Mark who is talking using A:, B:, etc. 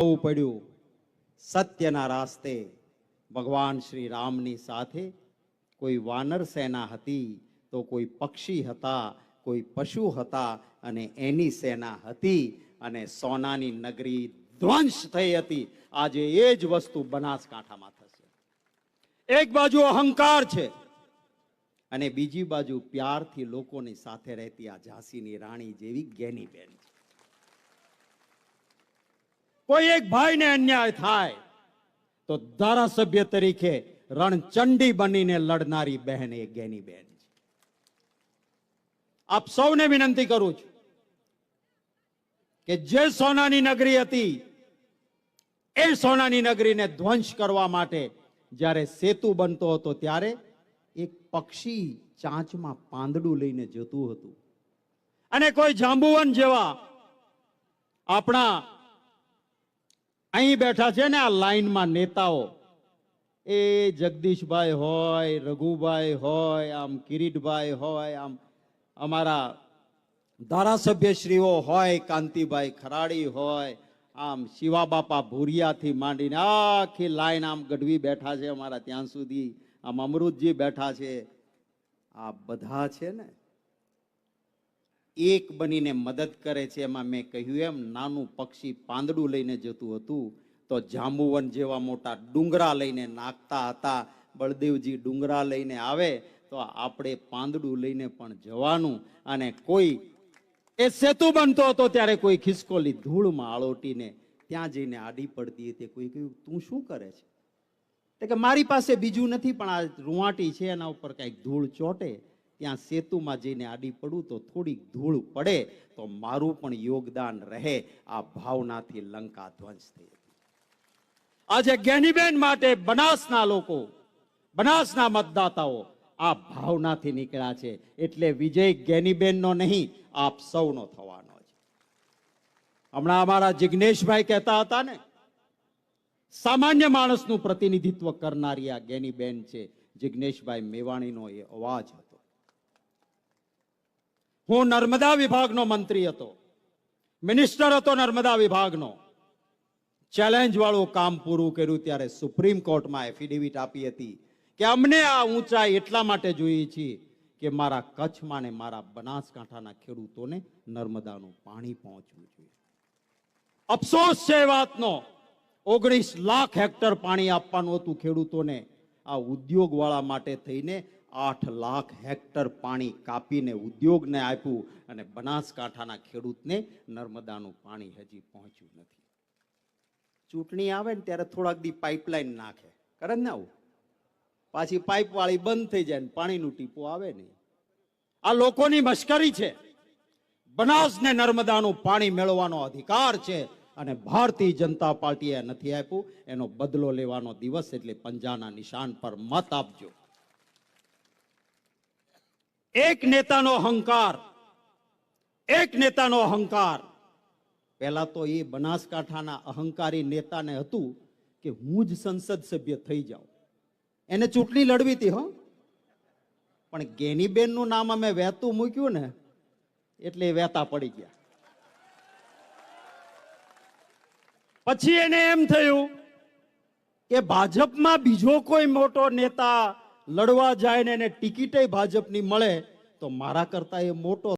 A: આવવું પડ્યું, સત્યના રાસ્તે ભગવાન શ્રી રામની સાથે કોઈ વાનર સેના હતી તો કોઈ પક્ષી હતા, કોઈ પશુ હતા અને એની સેના હતી અને સોનાની નગરી ધ્વંસ થઈ હતી. આજે એ જ વસ્તુ બનાસકાંઠામાં થશે. એક બાજુ અહંકાર છે અને બીજી બાજુ પ્યારથી લોકોની સાથે રહેતી આ ઝાંસીની રાણી જેવી જ્ઞાની બેન છે. કોઈ એક ભાઈને અન્યાય થાય, તો ધારાસભ્ય તરીકે રણચંડી બનીને લડનારી બહેન એ ગેની બહેન છે. આપ સૌને વિનંતી કરું છું કે જે સોનાની નગરી હતી, એ સોનાની નગરીને ધ્વંસ કરવા માટે જ્યારે સેતુ બનતો હતો ત્યારે એક પક્ષી ચાંચમાં પાંદડું લઈને જતું હતું. અને કોઈ જાંબુવન જેવા આપણા અહીં બેઠા છે ને આ લાઈનમાં નેતાઓ. એ જગદીશભાઈ હોય, રઘુભાઈ હોય, આમ કિરીટભાઈ હોય, આમ અમારા ધારાસભ્યશ્રીઓ હોય, કાંતિભાઈ ખરાડી હોય, આમ શિવા બાપા ભૂરિયાથી માંડીને આખી લાઈન આમ ગઢવી બેઠા છે અમારા ત્યાં સુધી. આમ અમૃતજી બેઠા છે. આ બધા છે ને એક બનીને મદદ કરે છે એમાં મેં કહ્યું એમ, નાનું પક્ષી પાંદડું લઈને જતું હતું તો જાંબુવન જેવા મોટા ડુંગરા લઈને નાખતા હતા. બળદેવજી ડુંગરા લઈને આવે તો આપણે પાંદડું લઈને પણ જવાનું અને કોઈ એ સેતુ બનતો હતો ત્યારે કોઈ ખિસકોલી ધૂળમાં આળોટીને ત્યાં જઈને આડી પડતી હતી. કોઈ કહ્યું, તું શું કરે છે? કે, મારી પાસે બીજું નથી, પણ આ રૂવાટી છે, એના ઉપર કાંઈક ધૂળ ચોટે. ત્યાં સેતુમાં જઈને આડી પડું તો થોડીક ધૂળ પડે તો મારું પણ યોગદાન રહે. આ ભાવનાથી લંકા ધ્વંસ થઈ આજે જ્ઞાનીબેન માટે બનાસના લોકો, બનાસના મતદાતાઓ આ ભાવનાથી નીકળ્યા છે. એટલે વિજય જ્ઞાનીબેનનો નહીં, આપ સૌનો થવાનો છે. હમણાં અમારા જિગ્નેશભાઈ કહેતા હતા ને, સામાન્ય માણસનું પ્રતિનિધિત્વ કરનારી આ જ્ઞાનીબેન છે. જિગ્નેશભાઈ મેવાણીનો એ અવાજ હતો. હું નર્મદા વિભાગનો મંત્રી હતો. મિનિસ્ટર હતો નર્મદા વિભાગનો. ચેલેન્જ વાળું કામ પૂરું કર્યું ત્યારે સુપ્રીમ કોર્ટમાં એફિડેવિટ આપી હતી કે અમને આ ઊંચાઈ એટલા માટે જોઈએ છીએ કે મારા કચ્છમાં ને મારા બનાસકાંઠાના ખેડૂતોને નર્મદાનું પાણી પહોંચવું જોઈએ. અફસોસ છે વાતનો. ઓગણીસ લાખ હેક્ટર પાણી આપવાનું હતું ખેડૂતોને. આ ઉદ્યોગવાળા માટે થઈને આઠ લાખ હેક્ટર પાણી કાપીને ઉદ્યોગને આપ્યું અને બનાસકાંઠાના ખેડૂતને નર્મદાનું પાણી હજી પહોંચ્યું નથી. ચૂંટણી આવે ને ત્યારે થોડાક દી પાઇપલાઇન નાખે. કરે ને આવું? પાછી પાઇપવાળી બંધ થઈ જાય ને પાણીનું ટીપું આવે નહીં આ લોકોની મશ્કરી છે. બનાસને નર્મદાનું પાણી મેળવવાનો અધિકાર છે અને ભારતીય જનતા પાર્ટીએ નથી આપ્યું. એનો બદલો લેવાનો દિવસ એટલે પંજાના નિશાન પર મત આપજો. એક નેતાનો અહંકાર, એક નેતાનો અહંકાર. પહેલા તો એ બનાસકાંઠાના અહંકારી નેતાને હતું કે હું જ સંસદ સભ્ય થઈ જાઉં. એને ચૂંટણી લડવી હતી, હો. પણ ગેનીબેનનું નામ અમે વહેતું મૂક્યું ને, એટલે એ વહેતા પડી ગયા. પછી એને એમ થયું કે ભાજપમાં બીજો કોઈ મોટો નેતા લડવા જાય ને એને ટિકિટે ભાજપની મળે તો મારા કરતા એ મોટો